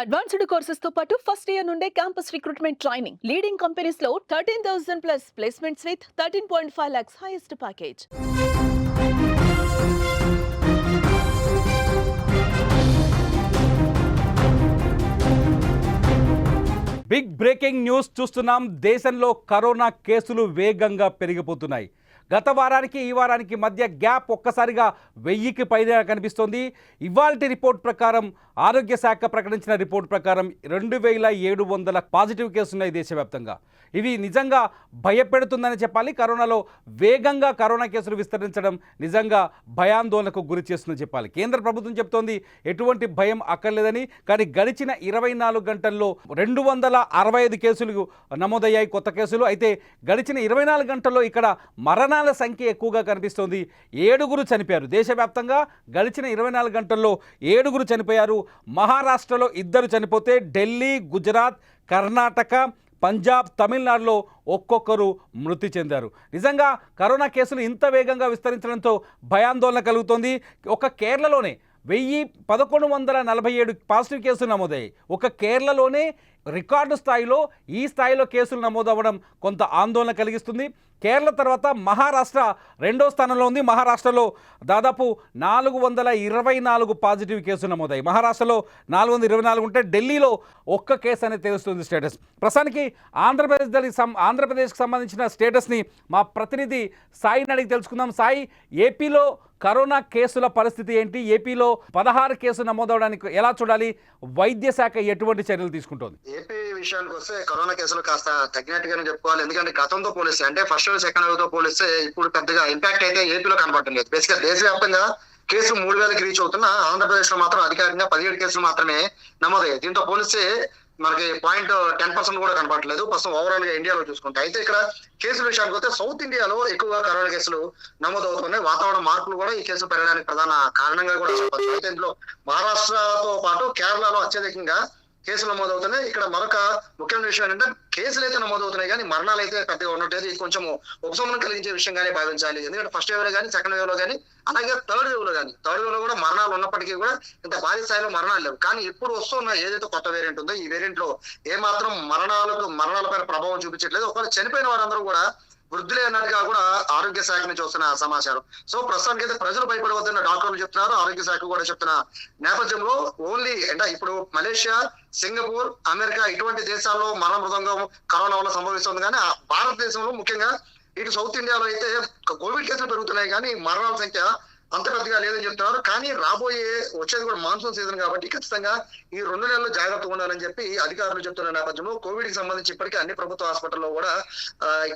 Advanced కోర్సెస్తో పాటు first year నుండే క్యాంపస్ రిక్రూట్మెంట్ ట్రైనింగ్ లీడింగ్ కంపెనీస్లో thirteen thousand plus placements with thirteen point five lakhs highest package big breaking news చూస్తున్నాం. దేశంలో corona కేసులు వేగంగా పెరిగిపోతున్నాయి. గత వారానికి ఈ వారానికి మధ్య గ్యాప్ ఒక్కసారిగా వెయ్యికి పైన కనిపిస్తోంది. ఇవాల్టి రిపోర్ట్ ప్రకారం ఆరోగ్య శాఖ ప్రకటించిన రిపోర్ట్ ప్రకారం రెండు వేల ఏడు వందల పాజిటివ్ కేసులున్నాయి దేశవ్యాప్తంగా. ఇవి నిజంగా భయపెడుతుందని చెప్పాలి. కరోనాలో వేగంగా కరోనా కేసులు విస్తరించడం నిజంగా భయాందోళనకు గురి చేస్తుందని చెప్పాలి. కేంద్ర ప్రభుత్వం చెప్తోంది ఎటువంటి భయం అక్కర్లేదని. కానీ గడిచిన ఇరవై నాలుగు గంటల్లో రెండు వందల అరవై ఐదు కేసులు నమోదయ్యాయి కొత్త కేసులు. అయితే గడిచిన ఇరవై నాలుగు గంటల్లో ఇక్కడ మరణాల సంఖ్య ఎక్కువగా కనిపిస్తోంది. ఏడుగురు చనిపోయారు. దేశవ్యాప్తంగా గడిచిన ఇరవై నాలుగు గంటల్లో ఏడుగురు చనిపోయారు. మహారాష్ట్రలో ఇద్దరు చనిపోతే ఢిల్లీ గుజరాత్ కర్ణాటక పంజాబ్ తమిళనాడులో ఒక్కొక్కరు మృతి చెందారు. నిజంగా కరోనా కేసులు ఇంత వేగంగా విస్తరించడంతో భయాందోళన కలుగుతోంది. ఒక కేరళలోనే వెయ్యి పదకొండు వందల నలభై ఏడు పాజిటివ్ కేసులు నమోదయ్యాయి ఒక కేరళలోనే రికార్డు స్థాయిలో ఈ స్థాయిలో కేసులు నమోదవ్వడం కొంత ఆందోళన కలిగిస్తుంది. కేరళ తర్వాత మహారాష్ట్ర రెండో స్థానంలో ఉంది. మహారాష్ట్రలో దాదాపు నాలుగు వందల ఇరవై నాలుగు పాజిటివ్ కేసులు నమోదాయి మహారాష్ట్రలో నాలుగు వందల ఇరవై నాలుగు ఉంటే ఢిల్లీలో ఒక్క కేసు అనేది తెలుస్తుంది స్టేటస్. ప్రస్తుతానికి ఆంధ్రప్రదేశ్ దానికి సం ఆంధ్రప్రదేశ్కి సంబంధించిన స్టేటస్ని మా ప్రతినిధి సాయిని అడిగి తెలుసుకుందాం. సాయి ఏపీలో కరోనా కేసుల పరిస్థితి ఏంటి? ఏపీలో పదహారు కేసులు నమోదవడానికి ఎలా చూడాలి? వైద్య శాఖ ఎటువంటి చర్యలు తీసుకుంటుంది? ఏపీ విషయానికి వస్తే కరోనా కేసులు కాస్త తగ్గినట్టుగానే చెప్పుకోవాలి. ఎందుకంటే గతంతో పోలిస్తే అంటే ఫస్ట్ సెకండ్ వేవ్తో పోలిస్తే ఇప్పుడు పెద్దగా ఇంపాక్ట్ అయితే ఏపీలో కనబడటం లేదు. బేసిక్గా దేశవ్యాప్తంగా కేసులు మూడు వేలకి రీచ్ అవుతున్నా ఆంధ్రప్రదేశ్లో మాత్రం అధికారికంగా పదిహేడు కేసులు మాత్రమే నమోదయ్యాయి. దీంతో పోలిస్తే మనకి పాయింట్ టెన్ పర్సెంట్ కూడా కనపడలేదు ప్రస్తుతం ఓవరాల్గా ఇండియాలో చూసుకుంటే. అయితే ఇక్కడ కేసుల విషయానికి వస్తే సౌత్ ఇండియాలో ఎక్కువగా కరోనా కేసులు నమోదవుతున్నాయి. వాతావరణ మార్పులు కూడా ఈ కేసులు పెరగడానికి ప్రధాన కారణంగా కూడా చెప్పచ్చు. అయితే ఇందులో మహారాష్ట్రతో పాటు కేరళలో అత్యధికంగా కేసులు నమోదవుతున్నాయి. ఇక్కడ మరొక ముఖ్యమైన విషయం ఏంటంటే కేసులు అయితే నమోదవుతున్నాయి కానీ మరణాలు అయితే పెద్దగా ఉండట్లేదు. ఇది కొంచెం ఉపశమనం కలిగించే విషయంగానే భావించాలి. ఎందుకంటే ఫస్ట్ వేవ్లో కానీ సెకండ్ వేవ్లో కానీ అలాగే థర్డ్ వేవ్లో కానీ థర్డ్ వేవ్లో కూడా మరణాలు ఉన్నప్పటికీ కూడా ఇంత భారీ స్థాయిలో మరణాలు లేవు. కానీ ఇప్పుడు వస్తున్న ఏదైతే కొత్త వేరియంట్ ఉందో ఈ వేరియంట్లో ఏ మాత్రం మరణాలకు మరణాలపైన ప్రభావం చూపించట్లేదు. ఒకవేళ చనిపోయిన వారందరూ కూడా వృద్ధులే అన్నట్టుగా కూడా ఆరోగ్య శాఖ నుంచి వస్తున్న సమాచారం. సో ప్రస్తుతానికి అయితే ప్రజలు భయపడవద్దన్న డాక్టర్లు చెప్తున్నారు ఆరోగ్య శాఖ కూడా చెప్తున్న నేపథ్యంలో ఓన్లీ అంటే ఇప్పుడు మలేషియా సింగపూర్ అమెరికా ఇటువంటి దేశాల్లో మరణ మృదంగం కరోనా వల్ల సంభవిస్తుంది. కానీ భారతదేశంలో ముఖ్యంగా ఇటు సౌత్ ఇండియాలో అయితే కోవిడ్ కేసులు పెరుగుతున్నాయి. కానీ మరణాల సంఖ్య అంత పెద్దగా లేదని చెప్తున్నారు. కానీ రాబోయే వచ్చేది కూడా మాన్సూన్ సీజన్ కాబట్టి ఖచ్చితంగా ఈ రెండు నెలలు జాగ్రత్తగా ఉండాలని చెప్పి అధికారులు చెప్తున్న నేపథ్యంలో కోవిడ్కి సంబంధించి ఇప్పటికే అన్ని ప్రభుత్వ హాస్పిటల్లో కూడా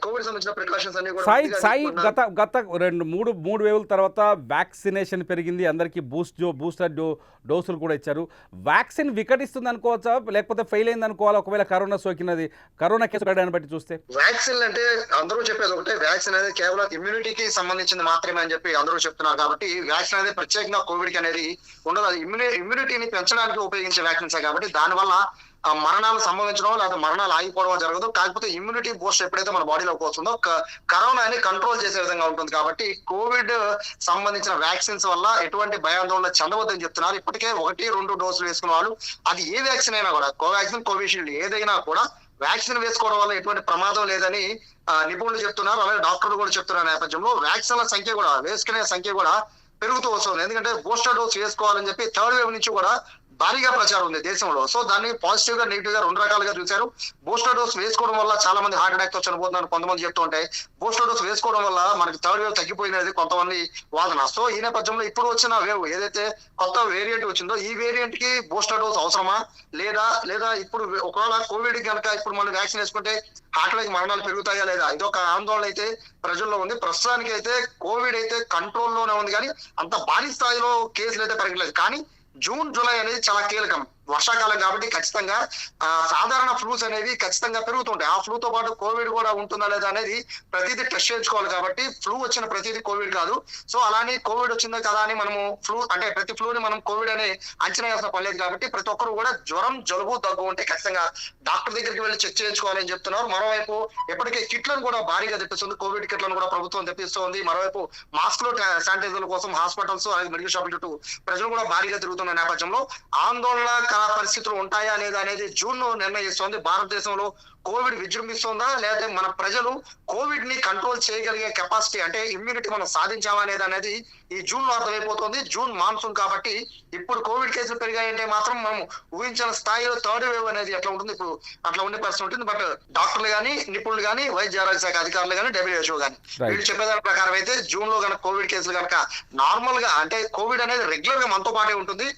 కోవిడ్ సంబంధించిన ప్రికాషన్స్ అన్ని కూడా సాయి. గత గత రెండు మూడు మూడు వేవుల తర్వాత వ్యాక్సినేషన్ పెరిగింది. అందరికీ బూస్ట్ బూస్టర్ డో డోసులు కూడా ఇచ్చారు. వ్యాక్సిన్ వికటిస్తుంది అనుకోవచ్చా? లేకపోతే ఫెయిల్ అయింది అనుకోవాలా? ఒకవేళ కరోనా సోకినది కరోనా కేసు పెరగడాన్ని బట్టి చూస్తే. వ్యాక్సిన్ అంటే అందరూ చెప్పేది ఒకటే. వ్యాక్సిన్ అనేది కేవలం ఇమ్యూనిటీకి సంబంధించింది మాత్రమే అని చెప్పి అందరూ చెప్తున్నారు కాబట్టి వ్యాక్సిన్ అనేది ప్రత్యేకంగా కోవిడ్కి అనేది ఉండదు. అది ఇమ్యూని ఇమ్యూనిటీని పెంచడానికి ఉపయోగించే వ్యాక్సిన్స్ కాబట్టి దానివల్ల మరణాలు సంభవించడం లేదా మరణాలు ఆగిపోవడం జరగదు. కాకపోతే ఇమ్యూనిటీ బూస్ట్ ఎప్పుడైతే మన బాడీలోకి వస్తుందో కరోనాని కంట్రోల్ చేసే విధంగా ఉంటుంది కాబట్టి కోవిడ్ సంబంధించిన వ్యాక్సిన్స్ వల్ల ఎటువంటి భయాందోళన చెందవద్దని చెప్తున్నారు. ఇప్పటికే ఒకటి రెండు డోసులు వేసుకున్న వాళ్ళు అది ఏ వ్యాక్సిన్ అయినా కూడా కోవాక్సిన్ కోవిషీల్డ్ ఏదైనా కూడా వ్యాక్సిన్ వేసుకోవడం వల్ల ఎటువంటి ప్రమాదం లేదని ఆ, నిపుణులు చెప్తున్నారు. అలాగే డాక్టర్లు కూడా చెప్తున్నారు నేపథ్యంలో. వ్యాక్సిన్ల సంఖ్య కూడా వేసుకునే సంఖ్య కూడా పెరుగుతూ వస్తుంది. ఎందుకంటే బూస్టర్ డోస్ వేసుకోవాలని చెప్పి థర్డ్ వేవ్ నుంచి కూడా భారీగా ప్రచారం ఉంది దేశంలో. సో దాన్ని పాజిటివ్గా నెగిటివ్గా రెండు రకాలుగా చూశారు. బూస్టర్ డోస్ వేసుకోవడం వల్ల చాలా మంది హార్ట్ అటాక్తో చనిపోతున్నారు కొంతమంది చెప్తూ ఉంటాయి బూస్టర్ డోస్ వేసుకోవడం వల్ల మనకి థర్డ్ వేవ్ తగ్గిపోయినది కొంతమంది వాదన. సో ఈ నేపథ్యంలో ఇప్పుడు వచ్చిన వేవ్ ఏదైతే కొత్త వేరియంట్ వచ్చిందో ఈ వేరియంట్కి బూస్టర్ డోస్ అవసరమా? లేదా లేదా ఇప్పుడు ఒకవేళ కోవిడ్ కనుక ఇప్పుడు మనం వ్యాక్సిన్ వేసుకుంటే హార్ట్ అటాక్ మరణాలు పెరుగుతాయా లేదా? ఇదొక ఆందోళన అయితే ప్రజల్లో ఉంది. ప్రస్తుతానికి అయితే కోవిడ్ అయితే కంట్రోల్లోనే ఉంది కానీ అంత భారీ స్థాయిలో కేసులు అయితే పెరగలేదు కానీ జూన్ జూలై అనేది చాలా కీలకం. వర్షాకాలం కాబట్టి ఖచ్చితంగా సాధారణ ఫ్లూస్ అనేవి ఖచ్చితంగా పెరుగుతుంటాయి. ఆ ఫ్లూ తో పాటు కోవిడ్ కూడా ఉంటుందా లేదా అనేది ప్రతిదీ టెస్ట్ చేయించుకోవాలి కాబట్టి ఫ్లూ వచ్చిన ప్రతిదీ కోవిడ్ కాదు. సో అలానే కోవిడ్ వచ్చిందా కదా అని మనము ఫ్లూ అంటే ప్రతి ఫ్లూని మనం కోవిడ్ అని అంచనా వేసిన పర్లేదు కాబట్టి ప్రతి ఒక్కరు కూడా జ్వరం జలుబు దగ్గు ఉంటే ఖచ్చితంగా డాక్టర్ దగ్గరికి వెళ్ళి చెక్ చేయించుకోవాలని చెప్తున్నారు. మరోవైపు ఇప్పటికే కిట్లను కూడా భారీగా తెప్పిస్తుంది. కోవిడ్ కిట్లను కూడా ప్రభుత్వం తెప్పిస్తోంది. మరోవైపు మాస్క్లో శానిటైజర్ల కోసం హాస్పిటల్స్ అలాగే మెడికల్ షాపుల చుట్టూ ప్రజలు కూడా భారీగా తిరుగుతున్న నేపథ్యంలో ఆందోళన పరిస్థితులు ఉంటాయా లేదా అనేది జూన్ నిర్ణయిస్తోంది భారతదేశంలో కోవిడ్ విజృంభిస్తుందా లేదా మన ప్రజలు కోవిడ్ని కంట్రోల్ చేయగలిగే కెపాసిటీ అంటే ఇమ్యూనిటీ మనం సాధించామా అనేది అనేది ఈ జూన్లో అర్థమైపోతుంది. జూన్ మాన్సూన్ కాబట్టి ఇప్పుడు కోవిడ్ కేసులు పెరిగాయంటే మాత్రం మనం ఊహించిన స్థాయిలో థర్డ్ వేవ్ అనేది ఎట్లా ఉంటుంది. ఇప్పుడు అట్లా ఉండే పరిస్థితి ఉంటుంది. బట్ డాక్టర్లు కానీ నిపుణులు కానీ వైద్య ఆరోగ్య శాఖ అధికారులు కానీ డబ్ల్యూహెచ్ఓ కానీ. వీళ్ళు చెప్పేదాని ప్రకారం అయితే జూన్లో కనుక కోవిడ్ కేసులు కనుక నార్మల్గా అంటే కోవిడ్ అనేది రెగ్యులర్గా మనతో పాటే ఉంటుంది.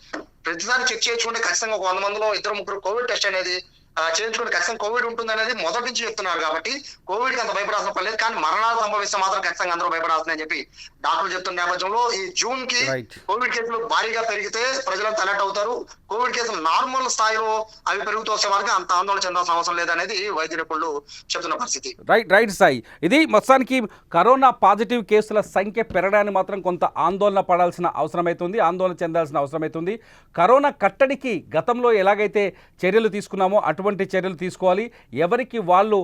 ప్రతిసారి చెక్ చేయించుకుంటే ఖచ్చితంగా ఒక వంద మందిలో ఇద్దరు ముగ్గురు కోవిడ్ టెస్ట్ అనేది ఆ, చేయించుకుంటే ఖచ్చితంగా కోవిడ్ ఉంటుంది అనేది మొదటి నుంచి చెప్తున్నారు కాబట్టి కోవిడ్కి అంత భయపడాల్సిన పని లేదు. కానీ మరణాలు సంభవిస్తే మాత్రం ఖచ్చితంగా అందరూ భయపడాల్సిందని చెప్పి డాక్టర్లు చెప్తున్న నేపథ్యంలో ఈ జూన్కి. కోవిడ్ కేసులు భారీగా పెరిగితే ప్రజలంతా అలర్ట్ అవుతారు. కోవిడ్ కేసులు నార్మల్ స్థాయిలో అవి పెరుగుతూ వస్తే వరకు అంత ఆందోళన చెందాల్సిన అవసరం లేదనేది వైద్య నిపుణులు చెప్తున్న పరిస్థితి. రైట్ రైట్ సాయి ఇది మొత్తానికి కరోనా పాజిటివ్ కేసుల సంఖ్య పెరగడానికి మాత్రం కొంత ఆందోళన పడాల్సిన అవసరమవుతుంది ఆందోళన చెందాల్సిన అవసరమవుతుంది కరోనా కట్టడికి గతంలో ఎలాగైతే చర్యలు తీసుకున్నామో అటువంటి చర్యలు తీసుకోవాలి. ఎవరికి వాళ్ళు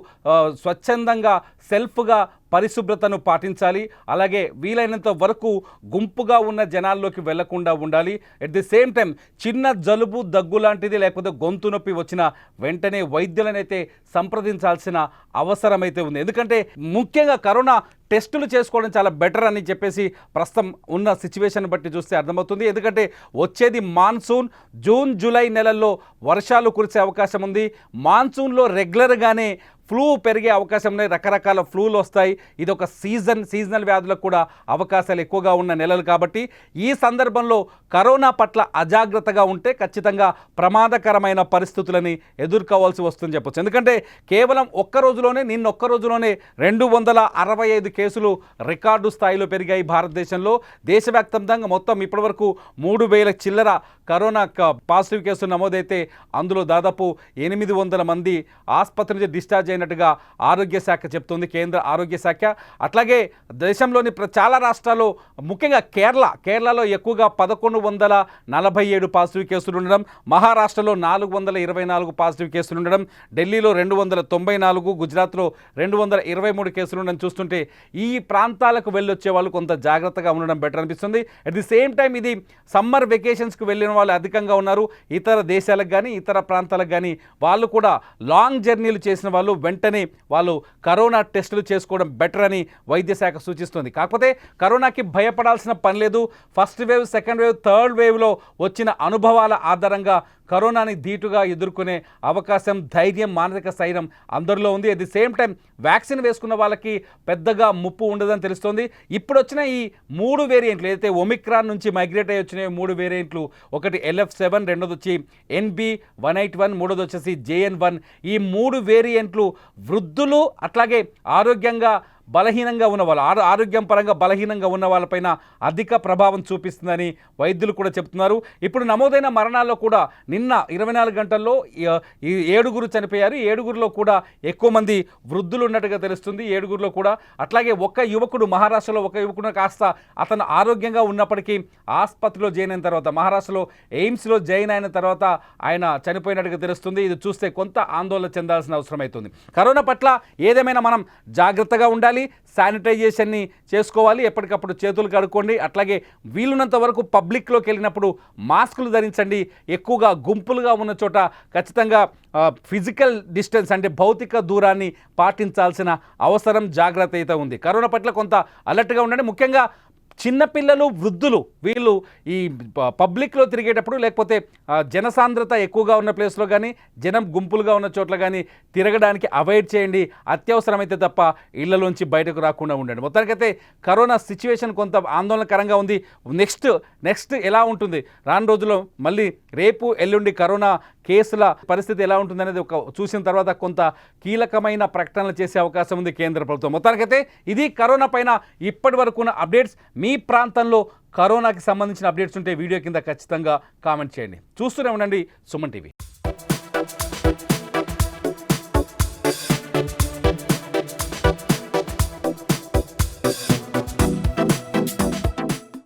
స్వచ్ఛందంగా సెల్ఫ్గా పరిశుభ్రతను పాటించాలి. అలాగే వీలైనంత వరకు గుంపుగా ఉన్న జనాల్లోకి వెళ్ళకుండా ఉండాలి. ఎట్ ది సేమ్ టైం చిన్న జలుబు దగ్గు లాంటిది లేకపోతే గొంతు నొప్పి వచ్చిన వెంటనే వైద్యులనైతే సంప్రదించాల్సిన అవసరం అయితే ఉంది. ఎందుకంటే ముఖ్యంగా కరోనా టెస్టులు చేసుకోవడం చాలా బెటర్ అని చెప్పేసి ప్రస్తుతం ఉన్న సిచ్యువేషన్ బట్టి చూస్తే అర్థమవుతుంది. ఎందుకంటే వచ్చేది మాన్సూన్ జూన్ జూలై నెలల్లో వర్షాలు కురిసే అవకాశం ఉంది. మాన్సూన్లో రెగ్యులర్గానే ఫ్లూ పెరిగే అవకాశం ఉన్నాయి. రకరకాల ఫ్లూలు వస్తాయి. ఇది ఒక సీజన్ సీజనల్ వ్యాధులకు కూడా అవకాశాలు ఎక్కువగా ఉన్న నెలలు కాబట్టి ఈ సందర్భంలో కరోనా పట్ల అజాగ్రత్తగా ఉంటే ఖచ్చితంగా ప్రమాదకరమైన పరిస్థితులని ఎదుర్కోవాల్సి వస్తుందని చెప్పొచ్చు. ఎందుకంటే కేవలం ఒక్క రోజులోనే నిన్న ఒక్క రోజులోనే రెండు వందల అరవై ఐదు కేసులు రికార్డు స్థాయిలో పెరిగాయి భారతదేశంలో. దేశవ్యాప్తంగా మొత్తం ఇప్పటివరకు మూడు వేల చిల్లర కరోనా పాజిటివ్ కేసులు నమోదైతే అందులో దాదాపు ఎనిమిది వందల మంది ఆసుపత్రి నుంచి డిశ్చార్జ్ అయినట్టుగా ఆరోగ్య శాఖ చెప్తుంది కేంద్ర ఆరోగ్య శాఖ. అట్లాగే దేశంలోని ప్ర- చాలా రాష్ట్రాల్లో ముఖ్యంగా కేరళ కేరళలో ఎక్కువగా పదకొండు వందల నలభై ఏడు పాజిటివ్ కేసులు ఉండడం మహారాష్ట్రలో నాలుగు వందల ఇరవై నాలుగు పాజిటివ్ కేసులు ఉండడం ఢిల్లీలో రెండు వందల తొంభై నాలుగు గుజరాత్లో రెండు వందల ఇరవై మూడు కేసులు ఉండడం చూస్తుంటే ఈ ప్రాంతాలకు వెళ్ళొచ్చే వాళ్ళు కొంత జాగ్రత్తగా ఉండడం బెటర్ అనిపిస్తుంది. అట్ ది సేమ్ టైం ఇది సమ్మర్ వెకేషన్స్కి వెళ్ళిన వాళ్ళు అధికంగా ఉన్నారు. ఇతర దేశాలకు కానీ ఇతర ప్రాంతాలకు కానీ వాళ్ళు కూడా లాంగ్ జర్నీలు చేసిన వాళ్ళు వెంటనే వాళ్ళు కరోనా టెస్టులు చేసుకోవడం బెటర్ అని వైద్య శాఖ సూచిస్తుంది. కాకపోతే కరోనాకి భయపడాల్సిన పని లేదు. First wave second wave third వేవ్లో వచ్చిన అనుభవాల ఆధారంగా కరోనాని ధీటుగా ఎదుర్కొనే అవకాశం ధైర్యం మానసిక స్థైర్యం అందరిలో ఉంది. At the same time vaccine వేసుకున్న వాళ్ళకి పెద్దగా ముప్పు ఉండదని తెలుస్తోంది. ఇప్పుడు వచ్చిన ఈ మూడు వేరియంట్లు ఏదైతే ఒమిక్రాన్ నుంచి మైగ్రేట్ అయ్యి వచ్చిన మూడు వేరియంట్లు ఒకటి ఎల్ఎఫ్ సెవెన్ రెండోది వచ్చి ఎన్బి వన్ ఎయిట్ వన్ మూడోది వచ్చేసి జేఎన్ వన్ ఈ మూడు వేరియంట్లు వృద్ధులు అట్లాగే ఆరోగ్యంగా బలహీనంగా ఉన్న వాళ్ళు ఆరో ఆరోగ్యం పరంగా బలహీనంగా ఉన్న వాళ్ళపైన అధిక ప్రభావం చూపిస్తుందని వైద్యులు కూడా చెప్తున్నారు. ఇప్పుడు నమోదైన మరణాల్లో కూడా నిన్న ఇరవై నాలుగు గంటల్లో ఏడుగురు చనిపోయారు. ఏడుగురులో ఏడుగురిలో కూడా ఎక్కువ మంది వృద్ధులు ఉన్నట్టుగా తెలుస్తుంది. ఏడుగురిలో కూడా అట్లాగే ఒక యువకుడు మహారాష్ట్రలో ఒక యువకుడు కాస్త అతను ఆరోగ్యంగా ఉన్నప్పటికీ ఆసుపత్రిలో జాయిన్ అయిన తర్వాత మహారాష్ట్రలో ఎయిమ్స్లో జాయిన్ అయిన తర్వాత ఆయన చనిపోయినట్టుగా తెలుస్తుంది. ఇది చూస్తే కొంత ఆందోళన చెందాల్సిన అవసరం అవుతుంది. కరోనా పట్ల ఏదేమైనా మనం జాగ్రత్తగా ఉండాలి. శానిటైజేషన్ని చేసుకోవాలి ఎప్పటికప్పుడు చేతులు కడుక్కోండి. అట్లాగే వీలున్నంత వరకు పబ్లిక్లోకి వెళ్ళినప్పుడు మాస్కులు ధరించండి. ఎక్కువగా గుంపులుగా ఉన్న చోట ఖచ్చితంగా ఫిజికల్ డిస్టెన్స్ అంటే భౌతిక దూరాన్ని పాటించాల్సిన అవసరం జాగ్రత్త అయితే ఉంది. కరోనా పట్ల కొంత అలర్ట్గా ఉండండి. ముఖ్యంగా చిన్నపిల్లలు వృద్ధులు వీళ్ళు ఈ పబ్లిక్లో తిరిగేటప్పుడు లేకపోతే జనసాంద్రత ఎక్కువగా ఉన్న ప్లేస్లో కానీ జనం గుంపులుగా ఉన్న చోట్ల కానీ తిరగడానికి అవాయిడ్ చేయండి. అత్యవసరమైతే తప్ప ఇళ్ళలోంచి బయటకు రాకుండా ఉండండి. మొత్తానికైతే కరోనా సిచ్యువేషన్ కొంత ఆందోళనకరంగా ఉంది. నెక్స్ట్ నెక్స్ట్ ఎలా ఉంటుంది? రాను రోజుల్లో మళ్ళీ రేపు ఎల్లుండి కరోనా కేసుల పరిస్థితి ఎలా ఉంటుందనేది ఒక చూసిన తర్వాత కొంత కీలకమైన ప్రకటనలు చేసే అవకాశం ఉంది కేంద్ర ప్రభుత్వం. మొత్తానికైతే ఇది కరోనా పైన ఇప్పటి వరకు ఉన్న అప్డేట్స్. మీ ప్రాంతంలో కరోనాకి సంబంధించిన అప్డేట్స్ ఉంటే వీడియో కింద ఖచ్చితంగా కామెంట్ చేయండి. చూస్తూనే ఉండండి సుమన్ టీవీ.